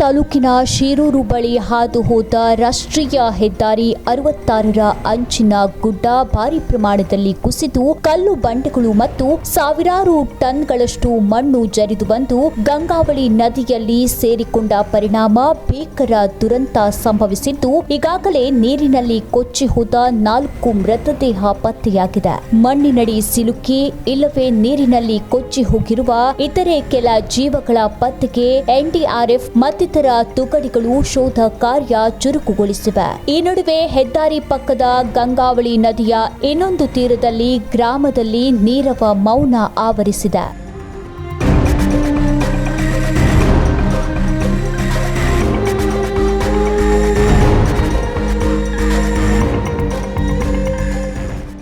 ತಾಲೂಕಿನ ಶಿರೂರು ಬಳಿ ಹಾದು ಹೋದ ರಾಷ್ಟ್ರೀಯ ಹೆದ್ದಾರಿ ಅರವತ್ತಾರರ ಅಂಚಿನ ಗುಡ್ಡ ಭಾರಿ ಪ್ರಮಾಣದಲ್ಲಿ ಕುಸಿದು ಕಲ್ಲು ಬಂಡೆಗಳು ಮತ್ತು ಸಾವಿರಾರು ಟನ್ಗಳಷ್ಟು ಮಣ್ಣು ಜರಿದು ಬಂದು ಗಂಗಾವಳಿ ನದಿಯಲ್ಲಿ ಸೇರಿಕೊಂಡ ಪರಿಣಾಮ ಭೀಕರ ದುರಂತ ಸಂಭವಿಸಿದ್ದು, ಈಗಾಗಲೇ ನೀರಿನಲ್ಲಿ ಕೊಚ್ಚಿ ಹೋದ ನಾಲ್ಕು ಮೃತದೇಹ ಪತ್ತೆಯಾಗಿದೆ. ಮಣ್ಣಿನಡಿ ಸಿಲುಕಿ, ಇಲ್ಲವೇ ನೀರಿನಲ್ಲಿ ಕೊಚ್ಚಿ ಹೋಗಿರುವ ಇತರೆ ಕೆಲ ಜೀವಗಳ ಪತ್ತೆಗೆ ಎನ್ಡಿಆರ್ಎಫ್ ಮತ್ತಿತರ ತುಕಡಿಗಳು ಶೋಧ ಕಾರ್ಯ ಚುರುಕುಗೊಳಿಸಿವೆ. ಈ ನಡುವೆ ಹೆದ್ದಾರಿ ಪಕ್ಕದ ಗಂಗಾವಳಿ ನದಿಯ ಇನ್ನೊಂದು ತೀರದಲ್ಲಿ ಗ್ರಾಮದಲ್ಲಿ ನೀರವ ಮೌನ ಆವರಿಸಿದೆ.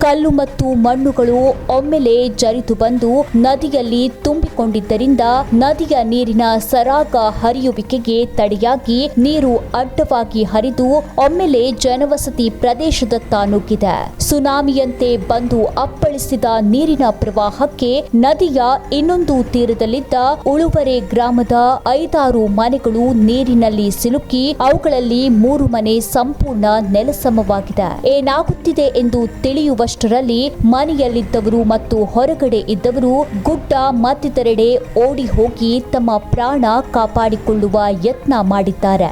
ಕಲ್ಲು ಮತ್ತು ಮಣ್ಣುಗಳು ಒಮ್ಮೆಲೆ ಜರಿದು ಬಂದು ನದಿಯಲ್ಲಿ ತುಂಬಿಕೊಂಡಿದ್ದರಿಂದ ನದಿಯ ನೀರಿನ ಸರಾಗ ಹರಿಯುವಿಕೆಗೆ ತಡೆಯಾಗಿ ನೀರು ಅಡ್ಡವಾಗಿ ಹರಿದು ಒಮ್ಮೆಲೆ ಜನವಸತಿ ಪ್ರದೇಶದತ್ತ ನುಗ್ಗಿದೆ. ಸುನಾಮಿಯಂತೆ ಬಂದು ಅಪ್ಪಳಿಸಿದ ನೀರಿನ ಪ್ರವಾಹಕ್ಕೆ ನದಿಯ ಇನ್ನೊಂದು ತೀರದಲ್ಲಿದ್ದ ಉಳುವರೆ ಗ್ರಾಮದ ಐದಾರು ಮನೆಗಳು ನೀರಿನಲ್ಲಿ ಸಿಲುಕಿ ಅವುಗಳಲ್ಲಿ ಮೂರು ಮನೆ ಸಂಪೂರ್ಣ ನೆಲಸಮವಾಗಿದೆ. ಏನಾಗುತ್ತಿದೆ ಎಂದು ತಿಳಿಯುವಷ್ಟರಲ್ಲಿ ಮನೆಯಲ್ಲಿದ್ದವರು ಮತ್ತು ಹೊರಗಡೆ ಇದ್ದವರು ಗುಡ್ಡ ಮತ್ತಿತರೆಡೆ ಓಡಿ ಹೋಗಿ ತಮ್ಮ ಪ್ರಾಣ ಕಾಪಾಡಿಕೊಳ್ಳುವ ಯತ್ನ ಮಾಡಿದ್ದಾರೆ.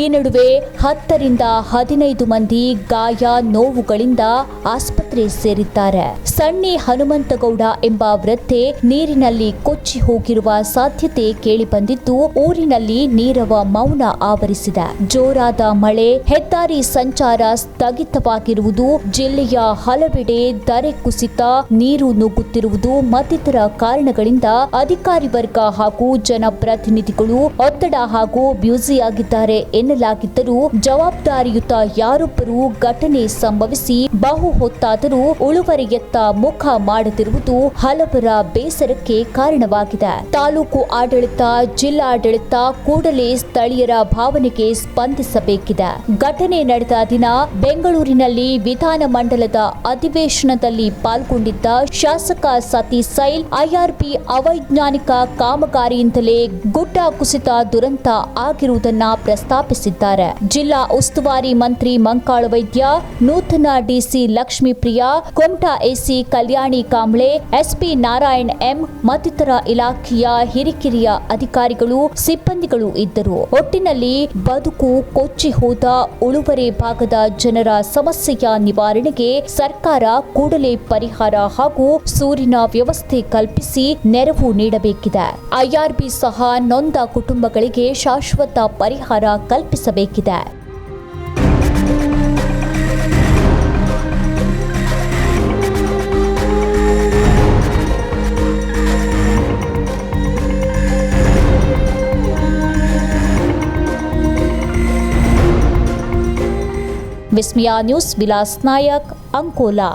ಈ ನಡುವೆ ಹತ್ತರಿಂದ ಹದಿನೈದು ಮಂದಿ ಗಾಯ ನೋವುಗಳಿಂದ ಆಸ್ಪತ್ರೆ ಸೇರಿದ್ದಾರೆ. ಸಣ್ಣಿ ಹನುಮಂತಗೌಡ ಎಂಬ ವೃದ್ಧೆ ನೀರಿನಲ್ಲಿ ಕೊಚ್ಚಿ ಹೋಗಿರುವ ಸಾಧ್ಯತೆ ಕೇಳಿಬಂದಿದ್ದು, ಊರಿನಲ್ಲಿ ನೀರವ ಮೌನ ಆವರಿಸಿದೆ. ಜೋರಾದ ಮಳೆ, ಹೆದ್ದಾರಿ ಸಂಚಾರ ಸ್ಥಗಿತವಾಗಿರುವುದು, ಜಿಲ್ಲೆಯ ಹಲವೆಡೆ ದರೆ ಕುಸಿತ, ನೀರು ನುಗ್ಗುತ್ತಿರುವುದು ಮತ್ತಿತರ ಕಾರಣಗಳಿಂದ ಅಧಿಕಾರಿ ವರ್ಗ ಹಾಗೂ ಜನಪ್ರತಿನಿಧಿಗಳು ಒತ್ತಡ ಹಾಗೂ ಬ್ಯೂಸಿಯಾಗಿದ್ದಾರೆ ಎನ್ನಲಾಗಿದ್ದರೂ ಜವಾಬ್ದಾರಿಯುತ ಯಾರೊಬ್ಬರು ಘಟನೆ ಸಂಭವಿಸಿ ಬಹು ಹೊತ್ತಾದರೂ ಉಳುವರಿಯತ್ತ ಮುಖ ಮಾಡದಿರುವುದು ಹಲವರ ಬೇಸರಕ್ಕೆ ಕಾರಣವಾಗಿದೆ. ತಾಲೂಕು ಆಡಳಿತ, ಜಿಲ್ಲಾಡಳಿತ ಕೂಡಲೇ ಸ್ಥಳೀಯರ ಭಾವನೆಗೆ ಸ್ಪಂದಿಸಬೇಕಿದೆ. ಘಟನೆ ನಡೆದ ದಿನ ಬೆಂಗಳೂರಿನಲ್ಲಿ ವಿಧಾನಮಂಡಲದ ಅಧಿವೇಶನದಲ್ಲಿ ಪಾಲ್ಗೊಂಡಿದ್ದ ಶಾಸಕ ಸತೀಶ್ ಸೈಲ್ ಐಆರ್ಪಿ ಅವೈಜ್ಞಾನಿಕ ಕಾಮಗಾರಿಯಿಂದಲೇ ಗುಡ್ಡ ಕುಸಿತ ದುರಂತ ಆಗಿರುವುದನ್ನ ಪ್ರಸ್ತಾಪಿಸಿದ್ದಾರೆ ಜಿಲ್ಲಾ ಉಸ್ತುವಾರಿ ಮಂತ್ರಿ ಮಂಕಾಳು ವೈದ್ಯ, ನೂತನ DC Lakshmipriya Kumta AC Kalyani Kamble, SP Narayan M, ಮತ್ತಿತರ ಇಲಾಖೆಯ ಹಿರಿಕಿರಿಯ ಅಧಿಕಾರಿಗಳು, ಸಿಬ್ಬಂದಿಗಳು ಇದ್ದರು. ಒಟ್ಟಿನಲ್ಲಿ ಬದುಕು ಕೊಚ್ಚಿ ಹೋದ ಉಳುವರೆ ಭಾಗದ ಜನರ ಸಮಸ್ಯೆಯ ನಿವಾರಣೆಗೆ ಸರ್ಕಾರ ಕೂಡಲೇ ಪರಿಹಾರ ಹಾಗೂ ಸೂರಿನ ವ್ಯವಸ್ಥೆ ಕಲ್ಪಿಸಿ ನೆರವು ನೀಡಬೇಕಿದೆ. ಐಆರ್ಬಿ ಸಹ ನೊಂದ ಕುಟುಂಬಗಳಿಗೆ ಶಾಶ್ವತ ಪರಿಹಾರ ಕಲ್ಪಿಸಬೇಕಿದೆ ವಿಸ್ಮಯ ನ್ಯೂಸ್ ವಿಲಾಸ್ ನಾಯಕ್ ಅಂಕೋಲಾ